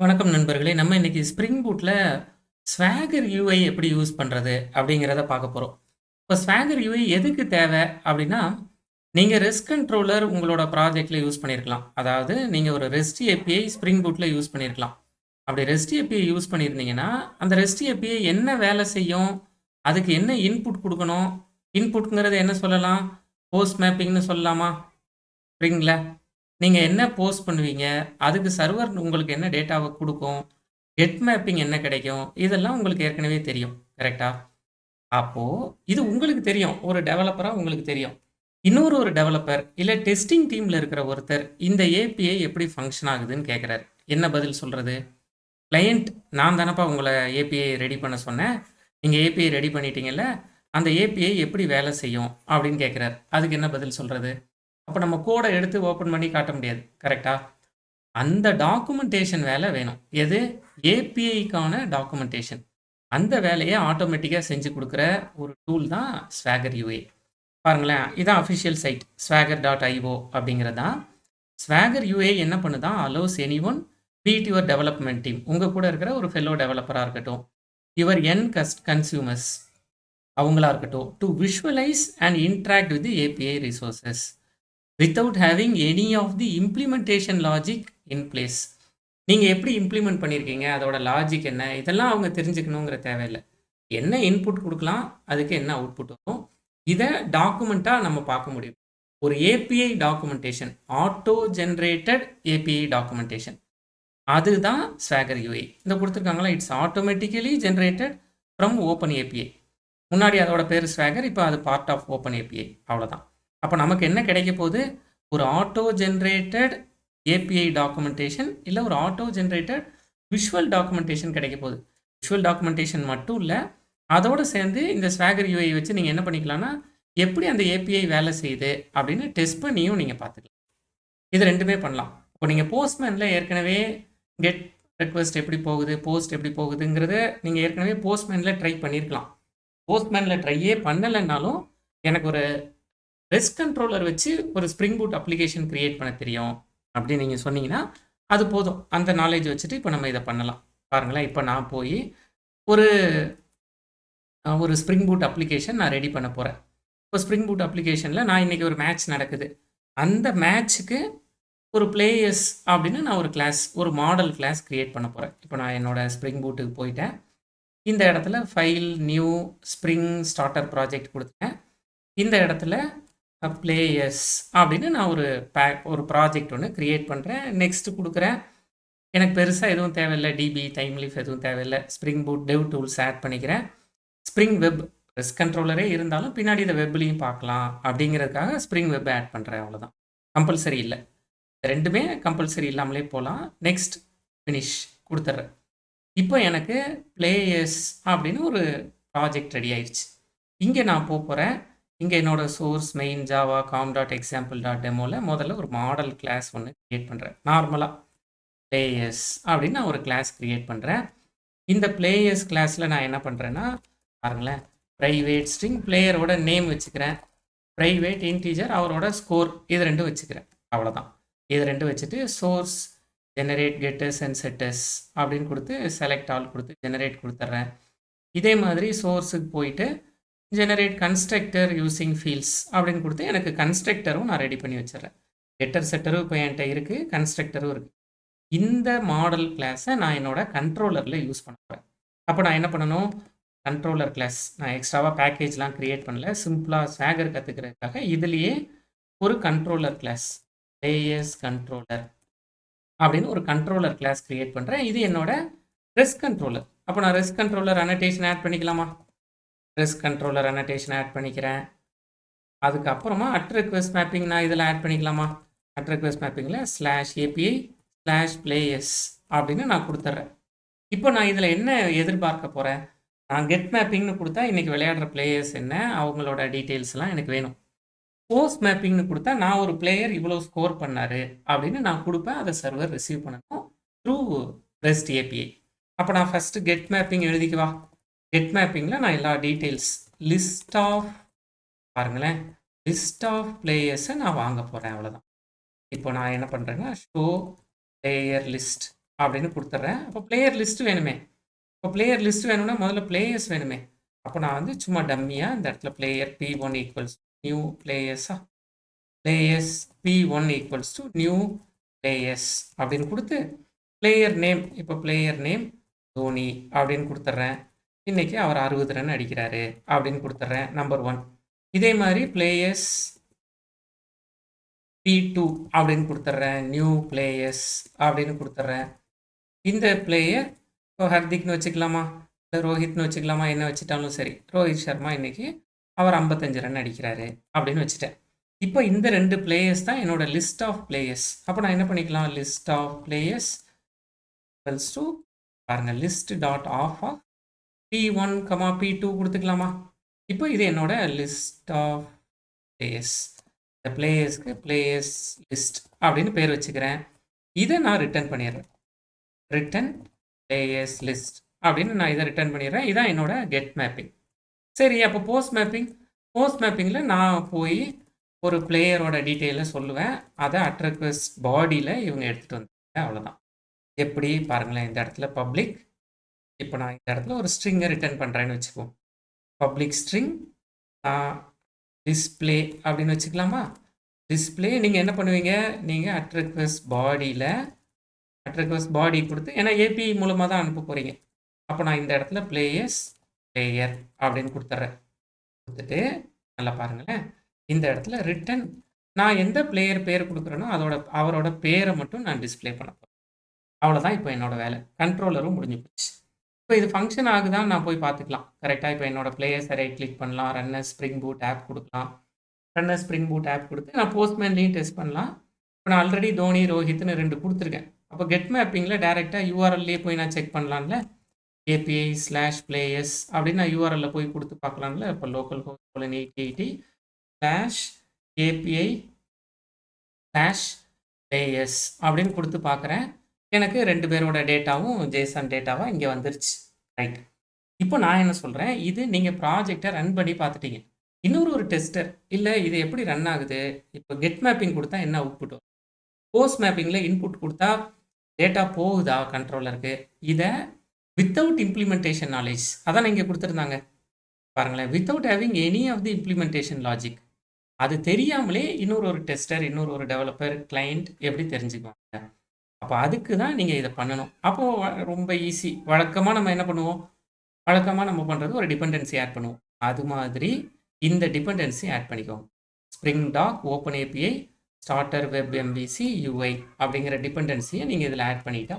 வணக்கம் நண்பர்களே! நம்ம இன்னைக்கு ஸ்ப்ரிங் பூட்டில் ஸ்வாகர் யூஐ எப்படி யூஸ் பண்ணுறது அப்படிங்கிறத பார்க்க போகிறோம் இப்போ ஸ்வாகர் யூஐ எதுக்கு தேவை? அப்படின்னா, நீங்கள் ரிஸ்க் கண்ட்ரோலர் உங்களோட ப்ராஜெக்டில் யூஸ் பண்ணியிருக்கலாம். அதாவது நீங்கள் ஒரு ரெஸ்ட் ஏபிஐ ஸ்ப்ரிங் பூட்டில் யூஸ் பண்ணியிருக்கலாம். அப்படி ரெஸ்ட் ஏபிஐ யூஸ் பண்ணியிருந்தீங்கன்னா, அந்த ரெஸ்ட் ஏபிஐ என்ன வேலை செய்யும்? அதுக்கு என்ன இன்புட் கொடுக்கணும் இன்புட்ங்கிறது என்ன சொல்லலாம்? போஸ்ட் மேப்பிங்னு சொல்லலாமா? ஸ்ப்ரிங்ல. நீங்க என்ன போஸ்ட் பண்ணுவீங்க? அதுக்கு சர்வர் உங்களுக்கு என்ன டேட்டாவ குடுக்கும்? கெட் மேப்பிங் என்ன கிடைக்கும்? இதெல்லாம் உங்களுக்கு ஏற்கனவே தெரியும். கரெக்ட்டா? அப்போ இது உங்களுக்கு தெரியும். ஒரு டெவலப்பரா உங்களுக்கு தெரியும். இன்னொரு ஒரு டெவலப்பர், இல்ல டெஸ்டிங் டீம்ல இருக்கிற ஒருத்தர், இந்த ஏபிஐ எப்படி ஃபங்ஷன் ஆகுதுன்னு கேட்கிறாரு. என்ன பதில் சொல்றது? கிளையன்ட் நான் தானப்பா உங்கள ஏபிஐ ரெடி பண்ண சொன்னேன். நீங்க ஏபிஐ ரெடி பண்ணிட்டீங்கல்ல, அந்த ஏபிஐ எப்படி வேலை செய்யும்? அப்படின்னு கேட்கிறாரு. அதுக்கு என்ன பதில் சொல்றது? அப்போ நம்ம கூட எடுத்து ஓப்பன் பண்ணி காட்ட முடியாது. கரெக்டாக அந்த டாக்குமெண்டேஷன் வேலை வேணும். எது? ஏபிஐக்கான டாக்குமெண்டேஷன் அந்த வேலையை ஆட்டோமேட்டிக்காக செஞ்சு கொடுக்குற ஒரு டூல் தான் ஸ்வாகர் யூஏ பாருங்களேன், இதான் official site Swagger dot IO அப்படிங்கிறது தான். ஸ்வாகர் யூஏ என்ன பண்ணுதான் allows anyone be it your development team. உங்கள் கூட இருக்கிற ஒரு ஃபெல்லோ டெவலப்பராக இருக்கட்டும், யுவர் என் கஸ் கன்ஸ்யூமர்ஸ் அவங்களா இருக்கட்டும், to visualise and interact with API resources without having any of the implementation logic in place. நீங்கள் எப்படி இம்ப்ளிமெண்ட் பண்ணியிருக்கீங்க? அதோட லாஜிக் என்ன? இதெல்லாம் அவங்க தெரிஞ்சுக்கணுங்கிற தேவையில்ல. என்ன இன்புட் கொடுக்கலாம் அதுக்கு என்ன அவுட்புட் வரும்? இதை டாக்குமெண்ட்டாக நம்ம பார்க்க முடியும். ஒரு API documentation auto generated API documentation அதுதான் ஸ்வாகர் யூஐ. இந்த கொடுத்துருக்காங்களா it's automatically generated from Open API. முன்னாடி அதோட பேர் ஸ்வாகர். இப்போ அது பார்ட் ஆஃப் ஓப்பன் ஏபிஐ. அவ்வளோதான். அப்போ நமக்கு என்ன கிடைக்க போகுது? ஒரு ஆட்டோ ஜென்ரேட்டட் ஏபிஐ டாக்குமெண்டேஷன் இல்லை ஒரு ஆட்டோ ஜென்ரேட்டட் விஷுவல் டாக்குமெண்டேஷன் கிடைக்க போகுது. விஷுவல் டாக்குமெண்டேஷன் மட்டும் இல்லை அதோடு சேர்ந்து இந்த ஸ்வாகர் யூஐ வச்சு நீங்கள் என்ன பண்ணிக்கலாம்னா, எப்படி அந்த ஏபிஐ வேலை செய்யுது? அப்படின்னு டெஸ்ட் பண்ணியும் நீங்கள் பார்த்துக்கலாம். இது ரெண்டுமே பண்ணலாம். இப்போ நீங்கள் போஸ்ட்மேனில் ஏற்கனவே கெட் ரெக்வஸ்ட் எப்படி போகுது? போஸ்ட் எப்படி போகுதுங்கிறத நீங்கள் ஏற்கனவே போஸ்ட்மேனில் ட்ரை பண்ணியிருக்கலாம். போஸ்ட்மேனில் ட்ரையே பண்ணலைன்னாலும் எனக்கு ஒரு ரெஸ்ட் கண்ட்ரோலர் வச்சு ஒரு ஸ்ப்ரிங் பூட் அப்ளிகேஷன் கிரியேட் பண்ண தெரியும். அப்படின்னு நீங்கள் சொன்னீங்கன்னா, அது போதும். அந்த நாலேஜ் வச்சுட்டு இப்போ நம்ம இதை பண்ணலாம். பாருங்களேன், இப்போ நான் போய் ஒரு ஒரு ஸ்ப்ரிங் பூட் அப்ளிகேஷன் நான் ரெடி பண்ண போகிறேன் இப்போ ஸ்ப்ரிங் பூட் அப்ளிகேஷனில் நான் இன்னைக்கு ஒரு மேட்ச் நடக்குது. அந்த மேட்ச்சுக்கு ஒரு பிளேயர்ஸ் அப்படின்னு நான் ஒரு கிளாஸ், ஒரு மாடல் கிளாஸ் க்ரியேட் பண்ண போகிறேன் இப்போ நான் என்னோடய ஸ்ப்ரிங் பூட்டுக்கு போயிட்டேன். இந்த இடத்துல file, new, Spring starter project கொடுத்தேன் இந்த இடத்துல பிளேயர்ஸ் அப்படின்னு நான் ஒரு பே ஒரு ப்ராஜெக்ட் ஒன்று க்ரியேட் பண்ணுறேன் நெக்ஸ்ட்டு கொடுக்குறேன் எனக்கு பெருசாக எதுவும் தேவையில்ல. டிபி, டைம் லீஃப் எதுவும் தேவையில்ல. Spring Boot dev tools add பண்ணிக்கிறேன். ஸ்ப்ரிங் வெப் ரெஸ் கண்ட்ரோலரே இருந்தாலும் பின்னாடி இதை வெப்லேயும் பார்க்கலாம் அப்படிங்கிறதுக்காக ஸ்ப்ரிங் வெப் ஆட் பண்ணுறேன் அவ்வளோதான். கம்பல்சரி இல்லை ரெண்டுமே கம்பல்சரி இல்லாமலே போகலாம் நெக்ஸ்ட் ஃபினிஷ் கொடுத்துட்றேன் இப்போ எனக்கு பிளேயர்ஸ் அப்படின்னு ஒரு ப்ராஜெக்ட் ரெடி ஆயிடுச்சு இங்கே நான் போகிறேன் இங்கே என்னோடய source main Java com dot example dot டெமோல முதல்ல ஒரு மாடல் கிளாஸ் ஒன்று கிரியேட் பண்ணுறேன் நார்மலாக பிளேயர்ஸ் அப்படின்னு நான் ஒரு கிளாஸ் க்ரியேட் பண்ணுறேன் இந்த பிளேயர்ஸ் கிளாஸில் நான் என்ன பண்ணுறேன்னா பாருங்களேன், ப்ரைவேட் ஸ்ட்ரிங் பிளேயரோட நேம் வச்சுக்கிறேன். ப்ரைவேட் இன்டீஜர் அவரோட ஸ்கோர் இது ரெண்டும் வச்சுக்கிறேன். அவ்வளோதான். இது ரெண்டும் வச்சுட்டு source generate getters and setters அப்படின்னு கொடுத்து செலக்ட் ஆல் கொடுத்து ஜெனரேட் கொடுத்துட்றேன் இதே மாதிரி சோர்ஸுக்கு போயிட்டு ஜெனரேட் கன்ஸ்ட்ரக்டர் யூஸிங் ஃபீல்ஸ் அப்படின்னு கொடுத்து எனக்கு கன்ஸ்ட்ரக்டரும் நான் ரெடி பண்ணி வச்சிடறேன் கெட்டர், செட்டரும் இப்போ என்கிட்ட இருக்குது கன்ஸ்ட்ரக்டரும் இருக்குது இந்த மாடல் கிளாஸை நான் என்னோட கண்ட்ரோலரில் யூஸ் பண்ண போகிறேன் அப்போ நான் என்ன பண்ணணும்? கண்ட்ரோலர் கிளாஸ் நான் எக்ஸ்ட்ராவாக பேக்கேஜ்லாம் க்ரியேட் பண்ணல. சிம்பிளாக ஸ்வாகர் கற்றுக்கிறதுக்காக இதுலேயே ஒரு கண்ட்ரோலர் கிளாஸ் பிளேயர்ஸ் கண்ட்ரோலர் அப்படின்னு ஒரு கண்ட்ரோலர் கிளாஸ் கிரியேட் பண்ணுறேன் இது என்னோட ரெஸ்க் கண்ட்ரோலர். அப்போ நான் ரெஸ்க் கண்ட்ரோலர் அனடேஷன் ஆட் பண்ணிக்கலாமா? ரிஸ்க் கண்ட்ரோலர் அன்னோடேஷன் ஆட் பண்ணிக்கிறேன். அதுக்கப்புறமா அட் ரிக்வெஸ்ட் மேப்பிங் நான் இதில் ஆட் பண்ணிக்கலாமா? அட் ரிக்வெஸ்ட் மேப்பிங்கில் ஸ்லாஷ் ஏபிஐ ஸ்லாஷ் பிளேயர்ஸ் அப்படின்னு நான் கொடுத்துட்றேன் இப்போ நான் இதில் என்ன எதிர்பார்க்க போகிறேன் நான் கெட் மேப்பிங்னு கொடுத்தா இன்றைக்கி விளையாடுற பிளேயர்ஸ் என்ன? அவங்களோட டீட்டெயில்ஸ்லாம் எனக்கு வேணும். போஸ்ட் மேப்பிங்னு கொடுத்தா நான் ஒரு பிளேயர் இவ்வளோ ஸ்கோர் பண்ணார் அப்படின்னு நான் கொடுப்பேன் அதை சர்வர் ரிசீவ் பண்ணணும். Through REST API. அப்போ நான் ஃபஸ்ட்டு கெட் மேப்பிங் எழுதிக்குவா கெட் மேப்பிங்கில் நான் எல்லா டீட்டெயில்ஸ் லிஸ்ட் ஆஃப் பாருங்களேன், லிஸ்ட் ஆஃப் பிளேயர்ஸை நான் வாங்க போகிறேன் அவ்வளோதான். இப்போ நான் என்ன பண்ணுறேன்னா ஷோ பிளேயர் லிஸ்ட் அப்படின்னு கொடுத்துட்றேன் அப்போ பிளேயர் லிஸ்ட் வேணுமே. இப்போ பிளேயர் லிஸ்ட் வேணும்னா முதல்ல பிளேயர்ஸ் வேணுமே. அப்போ நான் வந்து சும்மா டம்மியாக இந்த இடத்துல player P one equals new பிளேயர்ஸா players P one equals to new players அப்படின்னு கொடுத்து பிளேயர் நேம் இப்போ பிளேயர் நேம் தோனி அப்படின்னு கொடுத்துட்றேன் இன்னைக்கு அவர் அறுபது ரன் அடிக்கிறாரு அப்படின்னு கொடுத்துட்றேன் நம்பர் ஒன் இதே மாதிரி பிளேயர்ஸ் பி டூ அப்படின்னு கொடுத்துட்றேன் நியூ பிளேயர்ஸ் அப்படின்னு கொடுத்துட்றேன். இந்த பிளேயர் இப்போ ஹர்திக்னு வச்சுக்கலாமா? இல்லை ரோஹித்னு வச்சுக்கலாமா? என்ன வச்சுட்டாலும் சரி. ரோஹித் சர்மா இன்னைக்கு அவர் ஐம்பத்தஞ்சு ரன் அடிக்கிறாரு அப்படின்னு வச்சுட்டேன். இப்போ இந்த ரெண்டு பிளேயர்ஸ் தான் என்னோடய லிஸ்ட் ஆஃப் பிளேயர்ஸ் அப்போ நான் என்ன பண்ணிக்கலாம்? List of players equals to பாருங்க list dot of of P one comma P two கொடுத்துக்கலாமா? இப்போ இது என்னோட லிஸ்ட் ஆஃப் பிளேயர்ஸ் இந்த பிளேயர்ஸ்க்கு பிளேயர்ஸ் லிஸ்ட் அப்படின்னு பேர் வச்சுக்கிறேன். இதை நான் ரிட்டர்ன் பண்ணிடுறேன். ரிட்டன் பிளேயர்ஸ் லிஸ்ட் அப்படின்னு நான் இதை ரிட்டர்ன் பண்ணிடுறேன். இதான் என்னோட கெட் மேப்பிங் சரி அப்போ போஸ்ட் மேப்பிங் போஸ்ட் மேப்பிங்கில் நான் போய் ஒரு பிளேயரோட டீட்டெயிலை சொல்லுவேன். அதை அட்ரக்வஸ்ட் பாடியில் இவங்க எடுத்துகிட்டு வந்து அவ்வளோதான் எப்படி? பாருங்களேன் இந்த இடத்துல பப்ளிக் இப்போ நான் இந்த இடத்துல ஒரு ஸ்ட்ரிங்கை ரிட்டர்ன் பண்ணுறேன்னு வச்சுக்குவோம். பப்ளிக் ஸ்ட்ரிங் டிஸ்பிளே அப்படின்னு வச்சுக்கலாமா? டிஸ்பிளே நீங்கள் என்ன பண்ணுவீங்க? நீங்கள் அட்ரக்வஸ் பாடியில் அட்ரக்வஸ் பாடி கொடுத்து ஏன்னா ஏபி மூலமாக தான் அனுப்ப போகிறீங்க அப்போ நான் இந்த இடத்துல பிளேயர்ஸ் பிளேயர் அப்படின்னு கொடுத்துட்றேன். கொடுத்துட்டு நல்லா பாருங்களேன். இந்த இடத்துல ரிட்டன் நான் எந்த பிளேயர் பேர் கொடுக்குறேனோ அதோட அவரோட பேரை மட்டும் நான் டிஸ்பிளே பண்ண போகிறேன் அவ்வளோதான் இப்போ என்னோட வேலை. கண்ட்ரோலரும் முடிஞ்சு போச்சு. இப்போ இது ஃபங்க்ஷன் ஆகுதான் நான் போய் பார்த்துக்கலாம். கரெக்டாக இப்போ என்னோட பிளேயர்ஸை ரைட் கிளிக் பண்ணலாம். ரன்னர் ஸ்ப்ரிங் பூட் ஆப் கொடுக்கலாம். ரன்னர் ஸ்ப்ரிங் பூட் ஆப் கொடுத்து நான் போஸ்ட்மேன்லேயும் டெஸ்ட் பண்ணலாம். இப்போ நான் ஆல்ரெடி தோனி ரோஹித்னு ரெண்டு கொடுத்துருக்கேன். அப்போ கெட் மேப்பிங்கில் டேரெக்டாக யூஆர்எல்லே போய் நான் செக் பண்ணலாம்ல? ஏபிஐ ஸ்லாஷ் பிளேயர்ஸ் அப்படின்னு நான் யூஆர்எல்ல போய் கொடுத்து பார்க்கலாம்ல? இப்போ localhost eighty eighty slash API slash players அப்படின்னு கொடுத்து பார்க்குறேன். எனக்கு ரெண்டு பேரோட டேட்டாவும் ஜேசன் டேட்டாவாக இங்கே வந்துருச்சு. ரைட் இப்போ நான் என்ன சொல்கிறேன் இது நீங்கள் ப்ராஜெக்டை ரன் பண்ணி பார்த்துட்டீங்க. இன்னொரு ஒரு டெஸ்டர் இல்லை இது எப்படி ரன் ஆகுது? இப்போ கெட் மேப்பிங் கொடுத்தா என்ன அவுட்புட் வரும் போஸ்ட் மேப்பிங்கில் இன்புட் கொடுத்தா டேட்டா போகுதா கண்ட்ரோலருக்கு இதை வித்தவுட் இம்ப்ளிமெண்டேஷன் நாலேஜ் அதான் இங்கே கொடுத்துருந்தாங்க. பாருங்களேன். Without having any of the implementation logic அது தெரியாமலே இன்னொரு ஒரு டெஸ்டர் இன்னொரு ஒரு டெவலப்பர் கிளைண்ட் எப்படி தெரிஞ்சுக்குவாங்க? அப்போ அதுக்கு தான் நீங்கள் இதை பண்ணணும். அப்போது ரொம்ப ஈஸி வழக்கமாக நம்ம என்ன பண்ணுவோம்? வழக்கமாக நம்ம பண்ணுறது ஒரு டிபெண்டன்சி ஆட் பண்ணுவோம். அது மாதிரி இந்த டிபெண்டன்சி ஆட் பண்ணிக்கோங்க. Spring doc open API starter web MVC UI அப்படிங்கிற டிபெண்டன்சியை நீங்கள் இதில் ஆட் பண்ணிட்டா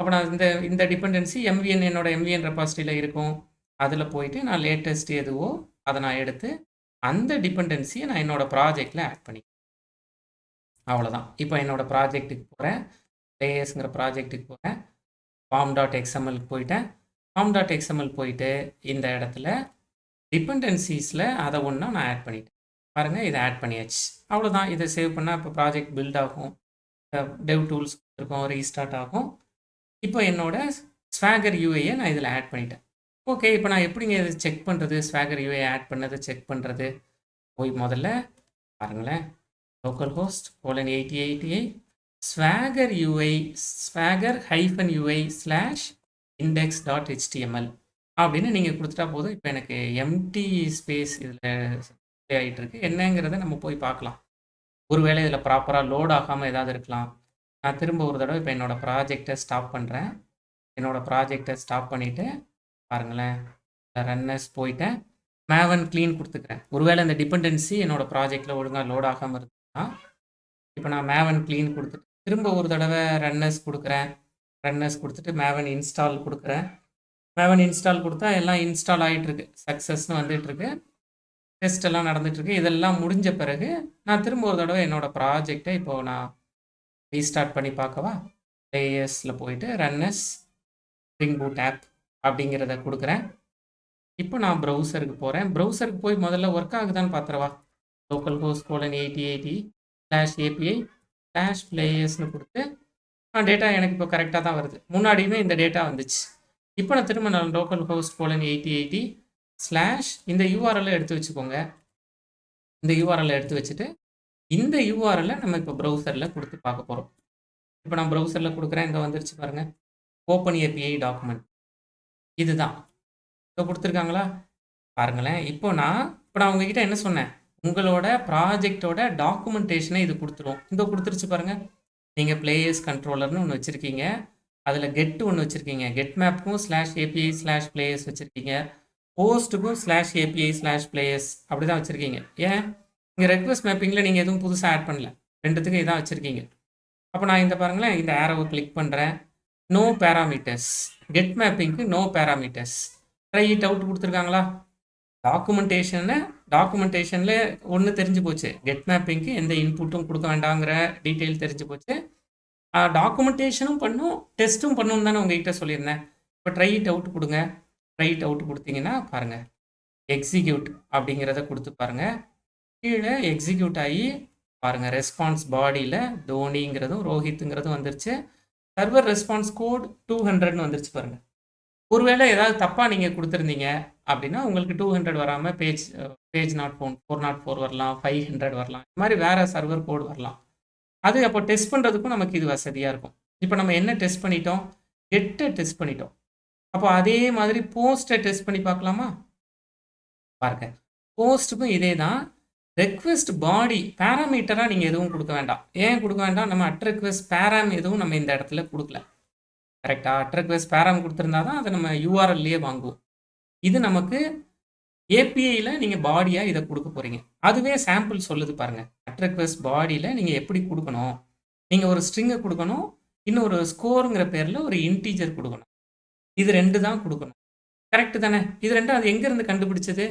அப்போ நான் இந்த இந்த டிபெண்டன்சி எம்விஎன் என்னோட எம்விஎன் ரெபாசிட்டியில் இருக்கும். அதில் போயிட்டு நான் லேட்டஸ்ட் எதுவோ அதை நான் எடுத்து அந்த டிபெண்டன்சியை நான் என்னோடய ப்ராஜெக்டில் ஆட் பண்ணி அவ்வளோதான் இப்போ என்னோடய ப்ராஜெக்ட்டுக்கு போகிறேன் லேயர்ஸுங்கிற ப்ராஜெக்ட்டுக்கு போகிறேன் ஃபார்ம் டாட் எக்ஸ்எம்எல்க்கு போயிட்டேன். ஃபார்ம் டாட் எக்ஸ்எம்எல் போயிட்டு இந்த இடத்துல டிபெண்டன்சிஸில் அதை ஒன்றா நான் ஆட் பண்ணிட்டேன். பாருங்கள் இதை ஆட் பண்ணியாச்சு. அவ்வளோதான் இதை சேவ் பண்ணால் இப்போ ப்ராஜெக்ட் பில்ட் ஆகும். டெவ் டூல்ஸ் இருக்கும் ரீஸ்டார்ட் ஆகும். இப்போ என்னோடய ஸ்வாகர் யூஏயை நான் இதில் ஆட் பண்ணிட்டேன். ஓகே இப்போ நான் எப்படிங்க இதை செக் பண்ணுறது ஸ்வாகர் யூஏ ஆட் பண்ணதை செக் பண்ணுறது போய் முதல்ல பாருங்களேன். Localhost colon eighty eighty eight Swagger UI Swagger hyphen UI slash index dot HTML அப்படின்னு நீங்கள் கொடுத்துட்டா போதும். இப்போ எனக்கு எம்டி ஸ்பேஸ் இதில் ஆகிட்டு இருக்கு. என்னங்கிறத நம்ம போய் பார்க்கலாம். ஒருவேளை இதில் ப்ராப்பராக லோட் ஆகாமல் ஏதாவது இருக்கலாம். நான் திரும்ப ஒரு தடவை இப்போ என்னோடய ப்ராஜெக்டை ஸ்டாப் பண்ணுறேன் என்னோடய ப்ராஜெக்டை ஸ்டாப் பண்ணிவிட்டு பாருங்களேன். ரன்னர்ஸ் போயிட்டேன். மேவன் க்ளீன் கொடுத்துக்கிறேன். ஒருவேளை இந்த டிபெண்டன்சி என்னோடய ப்ராஜெக்டில் ஒழுங்காக லோட் ஆகாமல் இருக்கு. இப்போ நான் மேவன் க்ளீன் கொடுத்துட்டு திரும்ப ஒரு தடவை ரன்னர்ஸ் கொடுக்குறேன். ரன்னர்ஸ் கொடுத்துட்டு மேவன் இன்ஸ்டால் கொடுக்குறேன். மேவன் இன்ஸ்டால் கொடுத்தா எல்லாம் இன்ஸ்டால் ஆகிட்டுருக்கு சக்ஸஸ்னு வந்துட்டுருக்கு. டெஸ்ட் எல்லாம் நடந்துட்டுருக்கு. இதெல்லாம் முடிஞ்ச பிறகு நான் திரும்ப ஒரு தடவை என்னோடய ப்ராஜெக்டை இப்போது நான் ரீஸ்டார்ட் பண்ணி பார்க்கவா? லேயர்ஸில் போயிட்டு ரன்னர்ஸ் ஸ்ப்ரிங் பூட் ஆப் அப்படிங்கிறத கொடுக்குறேன். இப்போ நான் ப்ரௌசருக்கு போகிறேன் ப்ரௌசருக்கு போய் முதல்ல ஒர்க் ஆகுதான்னு பார்த்துறவா localhost colon eighty eighty slash API slash பிளேயர்ஸ்னு கொடுத்து டேட்டா எனக்கு இப்போ கரெக்டாக தான் வருது. முன்னாடியுமே இந்த டேட்டா வந்துச்சு. இப்போ நான் திரும்ப நான் localhost colon eighty eighty slash இந்த யூஆர்எல்லை எடுத்து வச்சுக்கோங்க. இந்த யூஆர்எல்லை எடுத்து வச்சுட்டு இந்த யூஆர்எல்லை நம்ம இப்போ ப்ரௌசரில் கொடுத்து பார்க்க போகிறோம் இப்போ நான் ப்ரௌசரில் கொடுக்குறேன் இங்கே வந்துருச்சு பாருங்கள் ஓப்பன் ஏபிஐ டாக்குமெண்ட் இதுதான். இப்போ கொடுத்துருக்காங்களா? பாருங்களேன். இப்போ நான் இப்போ நான் உங்ககிட்ட என்ன சொன்னேன்? உங்களோட ப்ராஜெக்டோட டாக்குமெண்டேஷனை இது கொடுத்துரும். இந்த கொடுத்துருச்சு பாருங்கள் நீங்கள் பிளேயர்ஸ் கண்ட்ரோலர்னு ஒன்று வச்சுருக்கீங்க. அதில் கெட் ஒன்று வச்சுருக்கீங்க. கெட் மேப்புக்கும் ஸ்லாஷ் ஏபிஐ ஸ்லாஷ் பிளேயர்ஸ் வச்சுருக்கீங்க. போஸ்ட்டுக்கும் ஸ்லாஷ் ஏபிஐ ஸ்லாஷ் பிளேயர்ஸ் அப்படி தான் வச்சுருக்கீங்க. ஏன்? இங்கே ரெக்வஸ்ட் மேப்பிங்கில் நீங்கள் எதுவும் புதுசாக ஆட் பண்ணல. ரெண்டுத்துக்கும் இதான் வச்சுருக்கீங்க. அப்போ நான் இந்த பாருங்களேன் இந்த ஆரோவை கிளிக் பண்ணுறேன் no parameters get மேப்பிங்க்கு no parameters try it out கொடுத்துருக்காங்களா? டாக்குமெண்டேஷனில் டாக்குமெண்டேஷனில் ஒன்று தெரிஞ்சு போச்சு. கெட் மேப்பிங்க்கு எந்த இன்புட்டும் கொடுக்க வேண்டாங்கிற டீட்டெயில் தெரிஞ்சு போச்சு. டாக்குமெண்டேஷனும் பண்ணும் டெஸ்ட்டும் பண்ணணும் தானே உங்ககிட்ட சொல்லியிருந்தேன். இப்போ ட்ரை இட் அவுட் கொடுங்க. ட்ரை இட் அவுட் கொடுத்தீங்கன்னா பாருங்கள் எக்ஸிக்யூட் அப்படிங்கிறத கொடுத்து பாருங்கள் கீழே எக்ஸிக்யூட் ஆகி பாருங்கள் ரெஸ்பான்ஸ் பாடியில் தோனிங்கிறதும் ரோஹித்துங்கிறதும் வந்துருச்சு. சர்வர் ரெஸ்பான்ஸ் கோட் டூ ஹண்ட்ரட்னு வந்துருச்சு பாருங்கள் ஒருவேளை ஏதாவது தப்பாக நீங்கள் கொடுத்துருந்தீங்க அப்படின்னா உங்களுக்கு டூ ஹண்ட்ரட் வராமல் page page not found four not four வரலாம் ஃபைவ் ஹண்ட்ரட் வரலாம். இந்த மாதிரி வேறு சர்வர் கோடு வரலாம். அது அப்போ டெஸ்ட் பண்ணுறதுக்கும் நமக்கு இது வசதியாக இருக்கும். இப்போ நம்ம என்ன டெஸ்ட் பண்ணிட்டோம்? கெட்டை டெஸ்ட் பண்ணிட்டோம். அப்போ அதே மாதிரி போஸ்ட்டை டெஸ்ட் பண்ணி பார்க்கலாமா? பாருங்க. போஸ்ட்டுக்கும் இதே தான். ரெக்வெஸ்ட் பாடி பேராமீட்டராக நீங்கள் எதுவும் கொடுக்க வேண்டாம். ஏன் கொடுக்க வேண்டாம்? நம்ம அட் ரெக்வெஸ்ட் பேராம் எதுவும் நம்ம இந்த இடத்துல கொடுக்கல. கரெக்டாக அட் ரெக்வெஸ்ட் பேராம் கொடுத்துருந்தா தான் அதை நம்ம யூஆர்எல்லையே வாங்குவோம். இது நமக்கு ஏபிஐயில் நீங்கள் பாடியாக இதை கொடுக்க போகிறீங்க அதுவே சாம்பிள் சொல்லுது பாருங்கள் அட்ரெக்வெஸ்ட் பாடியில் நீங்கள் எப்படி கொடுக்கணும்? நீங்கள் ஒரு ஸ்ட்ரிங்கை கொடுக்கணும். இன்னொரு ஸ்கோருங்கிற பேரில் ஒரு இன்டீஜர் கொடுக்கணும். இது ரெண்டு தான் கொடுக்கணும். கரெக்டு தானே? இது ரெண்டும் அது எங்கேருந்து கண்டுபிடிச்சது?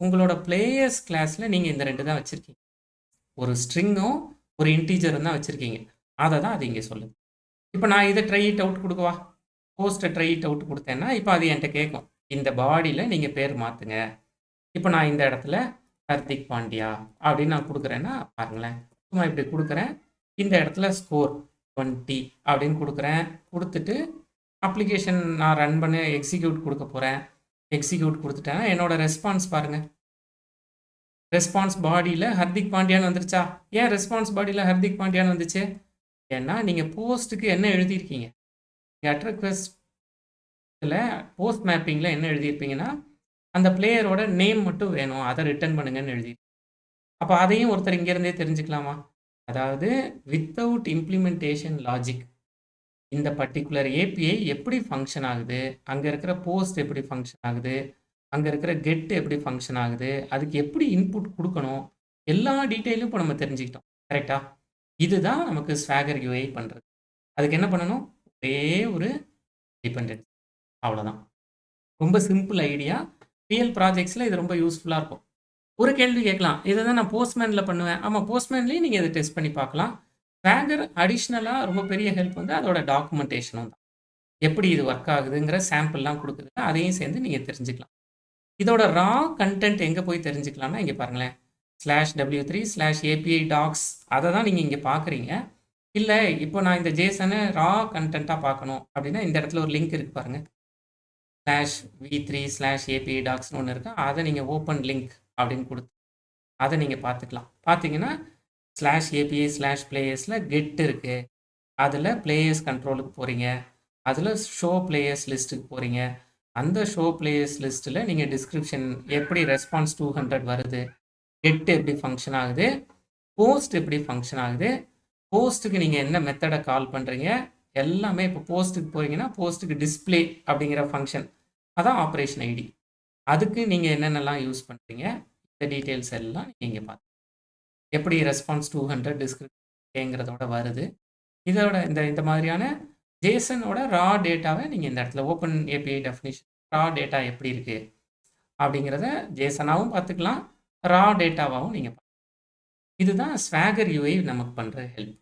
உங்களோட பிளேயர்ஸ் கிளாஸில் நீங்கள் இந்த ரெண்டு தான் வச்சுருக்கீங்க. ஒரு ஸ்ட்ரிங்கும் ஒரு இன்டீஜரும் தான் வச்சுருக்கீங்க. அதை தான் அது இங்கே சொல்லுது. இப்போ நான் இதை ட்ரை இட் அவுட் கொடுக்கவா? போஸ்ட்டை ட்ரை இட் அவுட் கொடுத்தேன்னா இப்போ அது என்கிட்ட கேட்கும். இந்த பாடியில் நீங்கள் பேர் மாற்றுங்க இப்போ நான் இந்த இடத்துல ஹர்திக் பாண்டியா அப்படின்னு நான் கொடுக்குறேன்னா பாருங்களேன். சும்மா இப்படி கொடுக்குறேன். இந்த இடத்துல ஸ்கோர் டுவெண்ட்டி அப்படின்னு கொடுக்குறேன். கொடுத்துட்டு அப்ளிகேஷன் நான் ரன் பண்ண எக்ஸிக்யூட் கொடுக்க போகிறேன் எக்ஸிக்யூட் கொடுத்துட்டேன் என்னோட ரெஸ்பான்ஸ் பாருங்கள் ரெஸ்பான்ஸ் பாடியில் ஹர்திக் பாண்டியான்னு வந்துருச்சா? ஏன் ரெஸ்பான்ஸ் பாடியில் ஹர்திக் பாண்டியான்னு வந்துச்சு? ஏன்னா நீங்கள் போஸ்ட்டுக்கு என்ன எழுதியிருக்கீங்க? அட் இதில் போஸ்ட் மேப்பிங்கில் என்ன எழுதியிருப்பீங்கன்னா அந்த பிளேயரோட நேம் மட்டும் வேணும். அதை ரிட்டர்ன் பண்ணுங்கன்னு எழுதி அப்போ அதையும் ஒருத்தர் இங்கேருந்தே தெரிஞ்சுக்கலாமா? அதாவது வித்தவுட் இம்ப்ளிமெண்டேஷன் லாஜிக் இந்த பர்டிகுலர் ஏபிஐ எப்படி ஃபங்க்ஷன் ஆகுது? அங்கே இருக்கிற போஸ்ட் எப்படி ஃபங்க்ஷன் ஆகுது? அங்கே இருக்கிற கெட் எப்படி ஃபங்க்ஷன் ஆகுது? அதுக்கு எப்படி இன்புட் கொடுக்கணும்? எல்லா டீட்டெயிலும் இப்போ நம்ம தெரிஞ்சுக்கிட்டோம். கரெக்டா இதுதான் நமக்கு ஸ்வாகர் யூஐ பண்ணுறது அதுக்கு என்ன பண்ணணும்? ஒரே ஒரு டிபெண்டன்ஸ் அவ்வளோதான் ரொம்ப சிம்பிள் ஐடியா ரியல் ப்ராஜெக்ட்ஸில் இது ரொம்ப யூஸ்ஃபுல்லாக இருக்கும். ஒரு கேள்வி கேட்கலாம். இதை தான் நான் போஸ்ட்மேனில் பண்ணுவேன். ஆமாம் போஸ்ட்மேன்லேயும் நீங்கள் இதை டெஸ்ட் பண்ணி பார்க்கலாம். ஸ்வாகர் அடிஷ்னலாக ரொம்ப பெரிய ஹெல்ப் வந்து அதோட டாக்குமெண்டேஷனும் தான். எப்படி இது ஒர்க் ஆகுதுங்கிற சாம்பிள்லாம் கொடுக்குறது அதையும் சேர்ந்து நீங்கள் தெரிஞ்சுக்கலாம். இதோட ரா கண்டென்ட் எங்கே போய் தெரிஞ்சுக்கலாம்னா இங்கே பாருங்களேன். Slash W three slash API docs அதை தான் நீங்கள் இங்கே பார்க்குறீங்க. இல்லை இப்போ நான் இந்த ஜேசனை ரா கண்டென்ட்டாக பார்க்கணும் அப்படின்னா இந்த இடத்துல ஒரு லிங்க் இருக்கு பாருங்கள் slash V three slash API டாக்ஸ்னு ஒன்று இருக்குது அதை நீங்கள் ஓப்பன் லிங்க் அப்படின்னு கொடுத்து அதை நீங்கள் பார்த்துக்கலாம். பார்த்தீங்கன்னா ஸ்லாஷ் ஏபிஐ ஸ்லாஷ் பிளேயர்ஸில் கெட் இருக்குது அதில் பிளேயர்ஸ் கண்ட்ரோலுக்கு போகிறீங்க அதில் ஷோ பிளேயர்ஸ் லிஸ்ட்டுக்கு போகிறீங்க அந்த ஷோ பிளேயர்ஸ் லிஸ்ட்டில் நீங்கள் டிஸ்கிரிப்ஷன் எப்படி ரெஸ்பான்ஸ் டூ ஹண்ட்ரட் வருது கெட் எப்படி ஃபங்க்ஷன் ஆகுது போஸ்ட் எப்படி ஃபங்க்ஷன் ஆகுது போஸ்ட்டுக்கு நீங்கள் என்ன மெத்தடை கால் பண்ணுறீங்க எல்லாமே இப்போ போஸ்ட்டுக்கு போகிறீங்கன்னா போஸ்ட்டுக்கு டிஸ்பிளே அப்படிங்கிற ஃபங்க்ஷன் அதான் ஆப்ரேஷன் ஐடி அதுக்கு நீங்கள் என்னென்னலாம் யூஸ் பண்ணுறீங்க இந்த டீட்டெயில்ஸ் எல்லாம் நீங்கள் இங்கே பார்த்து எப்படி ரெஸ்பான்ஸ் டூ ஹண்ட்ரட் டிஸ்கிரிப்ஷன்ங்கிறதோட வருது. இதோட இந்த இந்த மாதிரியான ஜேசனோட ரா டேட்டாவை நீங்கள் இந்த இடத்துல open API definition raw data எப்படி இருக்குது அப்படிங்கிறத ஜேசனாகவும் பார்த்துக்கலாம் ரா டேட்டாவாகவும் நீங்கள் இதுதான் ஸ்வாகர் யூஐ நமக்கு பண்ணுற ஹெல்ப்